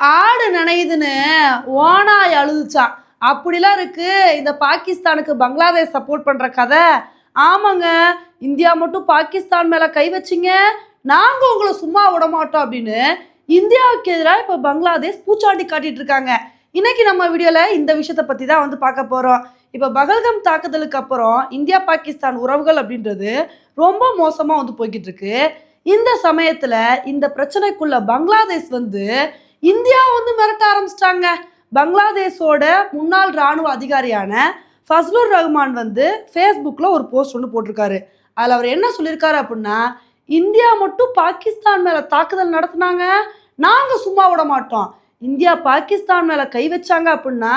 ஆடு நனையுதுன்னு ஓனாய் அழுதுச்சான் அப்படிலாம் இருக்கு. இந்த பாகிஸ்தானுக்கு பங்களாதேஷ் சப்போர்ட் பண்ற கதை. ஆமாங்க. இந்தியா மட்டும் பாகிஸ்தான் மேல கை வச்சிங்க. நாங்க உங்களை சும்மா விட மாட்டோம் அப்படின்னு இந்தியாவுக்கு எதிராக இப்போ பங்களாதேஷ் பூச்சாண்டி காட்டிட்டு இருக்காங்க. இன்னைக்கு நம்ம வீடியோல இந்த விஷயத்தை பத்தி தான் வந்து பார்க்க போறோம். இப்போ பகல்கம் தாக்குதலுக்கு அப்புறம் இந்தியா பாகிஸ்தான் உறவுகள் அப்படின்றது ரொம்ப மோசமா வந்து போய்கிட்டு இருக்கு. இந்த சமயத்துல இந்த பிரச்சனைக்குள்ள பங்களாதேஷ் வந்து இந்தியா வந்து மிரட்ட ஆரம்பிச்சிட்டாங்க. பங்களாதேஷோட முன்னாள் ராணுவ அதிகாரியான ஃபஸ்லுர் ரஹ்மான் வந்து ஃபேஸ்புக்கில் ஒரு போஸ்ட் ஒன்று போட்டிருக்காரு. அதில் அவர் என்ன சொல்லியிருக்காரு அப்படின்னா இந்தியா மட்டும் பாகிஸ்தான் மேலே தாக்குதல் நடத்துனாங்க. நாங்கள் சும்மா விட மாட்டோம். இந்தியா பாகிஸ்தான் மேலே கை வச்சாங்க அப்படின்னா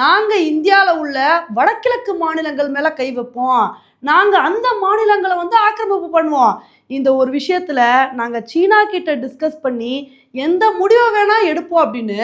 நாங்கள் இந்தியாவில் உள்ள வடகிழக்கு மாநிலங்கள் மேலே கை வைப்போம். நாங்கள் அந்த மாநிலங்களை வந்து ஆக்கிரமிப்பு பண்ணுவோம். இந்த ஒரு விஷயத்தில் நாங்கள் சீனா கிட்ட டிஸ்கஸ் பண்ணி எந்த முடிவை வேணால் எடுப்போம் அப்படின்னு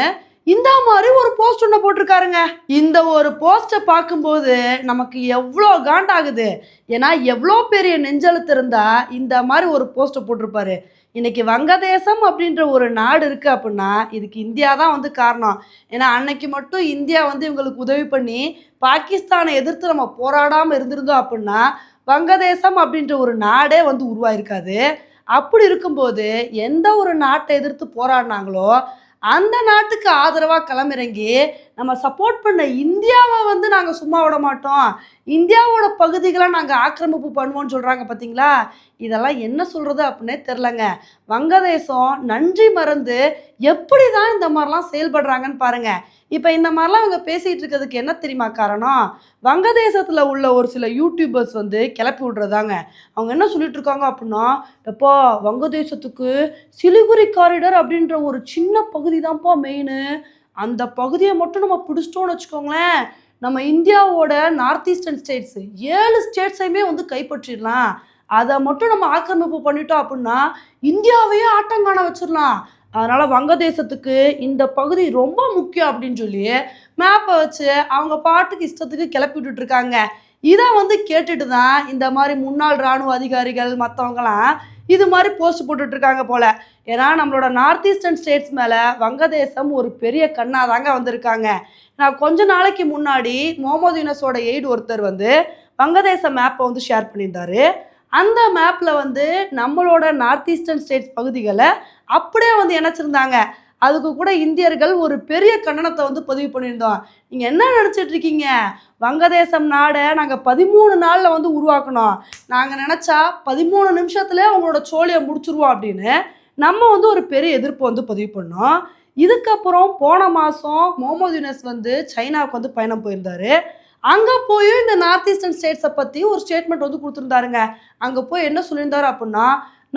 இந்த மாதிரி ஒரு போஸ்ட் ஒன்று போட்டிருக்காருங்க. இந்த ஒரு போஸ்ட்டை பார்க்கும்போது நமக்கு எவ்வளோ காண்டாகுது ஏன்னா எவ்வளோ பெரிய நெஞ்சழுத்து இருந்தால் இந்த மாதிரி ஒரு போஸ்ட்டை போட்டிருப்பாரு. இன்னைக்கு வங்கதேசம் அப்படின்ற ஒரு நாடு இருக்குது அப்படின்னா இதுக்கு இந்தியா தான் வந்து காரணம். ஏன்னா அன்னைக்கு மட்டும் இந்தியா வந்து இவங்களுக்கு உதவி பண்ணி பாகிஸ்தானை எதிர்த்து நம்ம போராடாமல் இருந்திருந்தோம் அப்படின்னா வங்கதேசம் அப்படின்ற ஒரு நாடே வந்து உருவாயிருக்காது. அப்படி இருக்கும்போது எந்த ஒரு நாட்டை எதிர்த்து போராடினாங்களோ அந்த நாட்டுக்கு ஆதரவாக களமிறங்கி நம்ம சப்போர்ட் பண்ண இந்தியாவை வந்து நாங்கள் சும்மா விட மாட்டோம். இந்தியாவோட பகுதிகளை நாங்கள் ஆக்கிரமிப்பு பண்ணுவோம்னு சொல்கிறாங்க பார்த்தீங்களா இதெல்லாம் என்ன சொல்கிறது அப்படின்னே தெரிலங்க வங்கதேசம் நன்றி மறந்து எப்படி தான் இந்த மாதிரிலாம் செயல்படுறாங்கன்னு பாருங்கள் இப்போ இந்த மாதிரிலாம் அவங்க பேசிகிட்டு இருக்கிறதுக்கு என்ன தெரியுமா காரணம் வங்கதேசத்தில் உள்ள ஒரு சில யூடியூபர்ஸ் வந்து கிளப்பி விடுறதாங்க. அவங்க என்ன சொல்லிட்டு இருக்காங்க அப்படின்னா எப்பா வங்கதேசத்துக்கு சிலிகுரி காரிடர் அப்படின்ற ஒரு சின்ன பகுதி தான்ப்பா மெயின் அந்த பகுதியை மட்டும் நம்ம பிடிச்சிட்டோம்னு வச்சுக்கோங்களேன் நம்ம இந்தியாவோட நார்த் ஈஸ்டர்ன் ஸ்டேட்ஸ் ஏழு ஸ்டேட்ஸையுமே வந்து கைப்பற்றிடலாம். அதை மட்டும் நம்ம ஆக்கிரமிப்பு பண்ணிட்டோம் அப்படின்னா இந்தியாவையே ஆட்டங்கான வச்சிடலாம். அதனால் வங்கதேசத்துக்கு இந்த பகுதி ரொம்ப முக்கியம் அப்படின்னு சொல்லி மேப்பை வச்சு அவங்க பாட்டுக்கு இஷ்டத்துக்கு கிளப்பி விட்டுட்டு இருக்காங்க. இதை வந்து கேட்டுட்டு தான் இந்த மாதிரி முன்னாள் இராணுவ அதிகாரிகள் மற்றவங்களாம் இது மாதிரி போஸ்ட் போட்டுட்டு இருக்காங்க போல. ஏன்னா நம்மளோட நார்த் ஈஸ்டர்ன் ஸ்டேட்ஸ் மேலே வங்கதேசம் ஒரு பெரிய கண்ணாக தாங்க வந்திருக்காங்க. நான் கொஞ்ச நாளைக்கு முன்னாடி முகமது யூனஸோட எய்டு ஒருத்தர் வந்து வங்கதேச மேப்பை வந்து ஷேர் பண்ணியிருந்தாரு. அந்த மேப்பில் வந்து நம்மளோட நார்த் ஈஸ்டர்ன் ஸ்டேட்ஸ் பகுதிகளை அப்படியே வந்து இணைச்சிருந்தாங்க. அதுக்கு கூட இந்தியர்கள் ஒரு பெரிய கண்டனத்தை வந்து பதிவு பண்ணியிருந்தோம். நீங்கள் என்ன நினச்சிட்டு இருக்கீங்க? வங்கதேசம் நாடை நாங்கள் பதிமூணு நாளில் வந்து உருவாக்கணும். நாங்கள் நினச்சா பதிமூணு நிமிஷத்துல உங்களோட சோழியை முடிச்சிருவோம் அப்படின்னு நம்ம வந்து ஒரு பெரிய எதிர்ப்பு வந்து பதிவு பண்ணோம். இதுக்கப்புறம் போன மாதம் முகமது யூனஸ் வந்து சைனாவுக்கு வந்து பயணம் போயிருந்தாரு. அங்கே போய் இந்த நார்த் ஈஸ்டர்ன் ஸ்டேட்ஸை பற்றி ஒரு ஸ்டேட்மெண்ட் வந்து கொடுத்துருந்தாருங்க. அங்கே போய் என்ன சொல்லியிருந்தாரு அப்படின்னா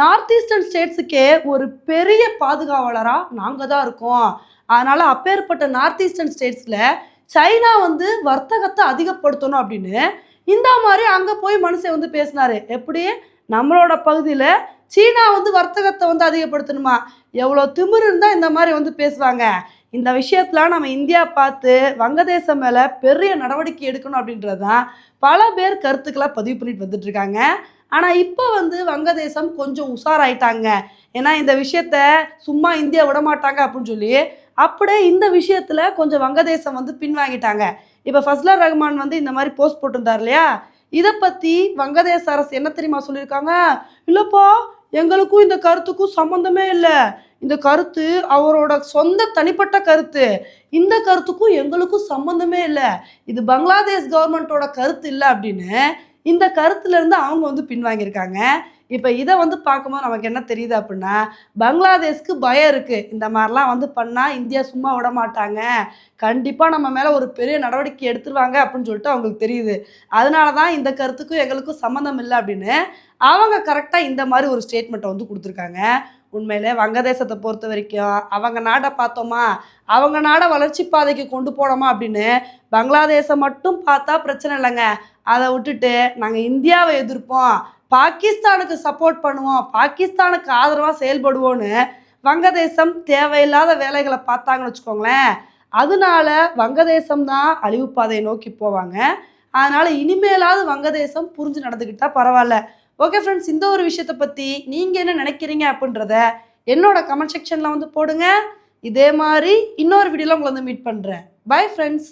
நார்த் ஈஸ்டர்ன் ஸ்டேட்ஸுக்கே ஒரு பெரிய பாதுகாவலராக நாங்கள் தான் இருக்கோம். அதனால் அப்பேற்பட்ட நார்த் ஈஸ்டர்ன் ஸ்டேட்ஸில் சைனா வந்து வர்த்தகத்தை அதிகப்படுத்தணும் அப்படின்னு இந்த மாதிரி அங்கே போய் மனுஷன் வந்து பேசினாரு. எப்படி நம்மளோட பகுதியில் சீனா வந்து வர்த்தகத்தை வந்து அதிகப்படுத்தணுமா? எவ்வளோ திமிரு இருந்தால் இந்த மாதிரி வந்து பேசுவாங்க. இந்த விஷயத்தில் நம்ம இந்தியா பார்த்து வங்கதேசம் மேலே பெரிய நடவடிக்கை எடுக்கணும் அப்படின்றது தான் பல பேர் கருத்துக்களை பதிவு பண்ணிட்டு வந்துட்டு இருக்காங்க ஆனால் இப்போ வந்து வங்கதேசம் கொஞ்சம் உஷாராயிட்டாங்க. ஏன்னா இந்த விஷயத்த சும்மா இந்தியா விட மாட்டாங்க அப்படின்னு சொல்லி அப்படியே இந்த விஷயத்தில் கொஞ்சம் வங்கதேசம் வந்து பின்வாங்கிட்டாங்க. இப்போ ஃபஸ்லர் ரஹ்மான் வந்து இந்த மாதிரி போஸ்ட் போட்டிருந்தார் இல்லையா? இதை பற்றி வங்கதேச அரசு என்ன தெரியுமா சொல்லியிருக்காங்க? இல்லைப்பா எங்களுக்கும் இந்த கருத்துக்கும் சம்மந்தமே இல்லை. இந்த கருத்து அவரோட சொந்த தனிப்பட்ட கருத்து. இந்த கருத்துக்கும் எங்களுக்கும் சம்மந்தமே இல்லை. இது பங்களாதேஷ் கவர்மெண்ட்டோட கருத்து இல்லை அப்படின்னு இந்த கருத்துலேருந்து அவங்க வந்து பின்வாங்கியிருக்காங்க. இப்போ இதை வந்து பார்க்கும்போது நமக்கு என்ன தெரியுது அப்படின்னா பங்களாதேஷ்க்கு பயம் இருக்குது இந்த மாதிரிலாம் வந்து பண்ணால் இந்தியா சும்மா விட மாட்டாங்க. கண்டிப்பாக நம்ம மேலே ஒரு பெரிய நடவடிக்கை எடுத்துருவாங்க அப்படின்னு சொல்லிட்டு அவங்களுக்கு தெரியுது. அதனால தான் இந்த கருத்துக்கும் எங்களுக்கும் சம்மந்தம் இல்லை அப்படின்னு அவங்க கரெக்டாக இந்த மாதிரி ஒரு ஸ்டேட்மெண்ட்டை வந்து கொடுத்துருக்காங்க. உண்மையிலே வங்கதேசத்தை பொறுத்த வரைக்கும் அவங்க நாடை பார்த்தோமா அவங்க நாடை வளர்ச்சி பாதைக்கு கொண்டு போனோமா அப்படின்னு பங்களாதேசை மட்டும் பார்த்தா பிரச்சனை இல்லைங்க. அதை விட்டுட்டு நாங்கள் இந்தியாவை எதிர்ப்போம். பாகிஸ்தானுக்கு சப்போர்ட் பண்ணுவோம் பாகிஸ்தானுக்கு ஆதரவாக செயல்படுவோன்னு வங்கதேசம் தேவையில்லாத வேலைகளை பார்த்தாங்கன்னு வச்சுக்கோங்களேன். அதனால வங்கதேசம் தான் அழிவு பாதையை நோக்கி போவாங்க. அதனால இனிமேலாவது வங்கதேசம் புரிஞ்சு நடந்துக்கிட்டா பரவாயில்ல. ஓகே ஃப்ரெண்ட்ஸ் இந்த ஒரு விஷயத்தை பற்றி நீங்கள் என்ன நினைக்கிறீங்க அப்படின்றத என்னோட கமெண்ட் செக்ஷனில் வந்து போடுங்க. இதே மாதிரி இன்னொரு வீடியோவில் உங்களை வந்து மீட் பண்ணுறேன் பை ஃப்ரெண்ட்ஸ்